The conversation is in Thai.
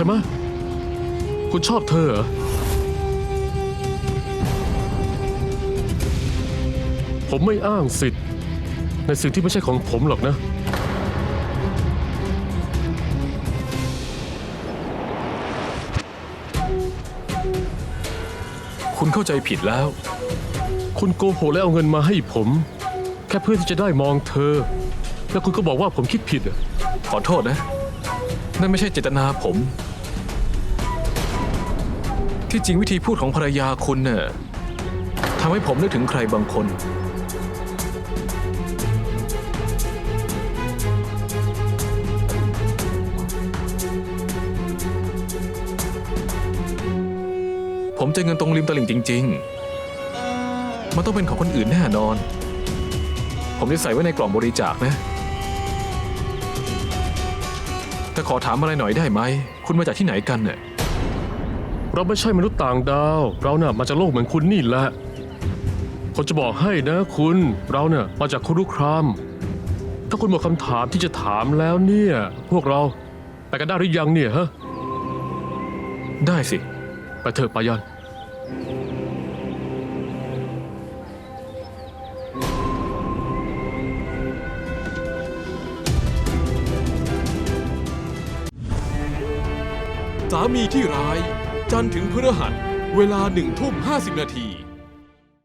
ช่ไหมคุณชอบเธอเหรอผมไม่อ้างสิทธิ์ ในสิ่งที่ไม่ใช่ของผมหรอกนะ คุณเข้าใจผิดแล้ว คุณโกหกและเอาเงินมาให้ผม แค่เพื่อที่จะได้มองเธอ แล้วคุณก็บอกว่าผมคิดผิดอะ ขอโทษนะ นั่นไม่ใช่เจตนาผม ที่จริงวิธีพูดของภรรยาคุณเน่ะทำให้ผมนึกถึงใครบางคน ผมเจอเงินตรงริมตลิ่งจริง ๆ มันต้องเป็นของคนอื่นแน่นอน ผมจะใส่ไว้ในกล่องบริจาคนะ แต่ขอถามอะไรหน่อยได้ไหม คุณมาจากที่ไหนกันเนี่ยเราไม่ใช่มนุษย์ต่างดาว เราน่ะมาจากโลกเหมือนคุณนี่แหละผมจะบอกให้นะคุณ เราเนี่ยมาจากคุรุคราม ถ้าคุณหมดคำถามที่จะถามแล้วเนี่ย พวกเราไปกันได้หรือยังเนี่ยฮะ ได้สิ ไปเถอะปายัน สามีที่ร้าย จันทร์ถึงพฤหัส เวลาหนึ่งทุ่มห้าสิบนาที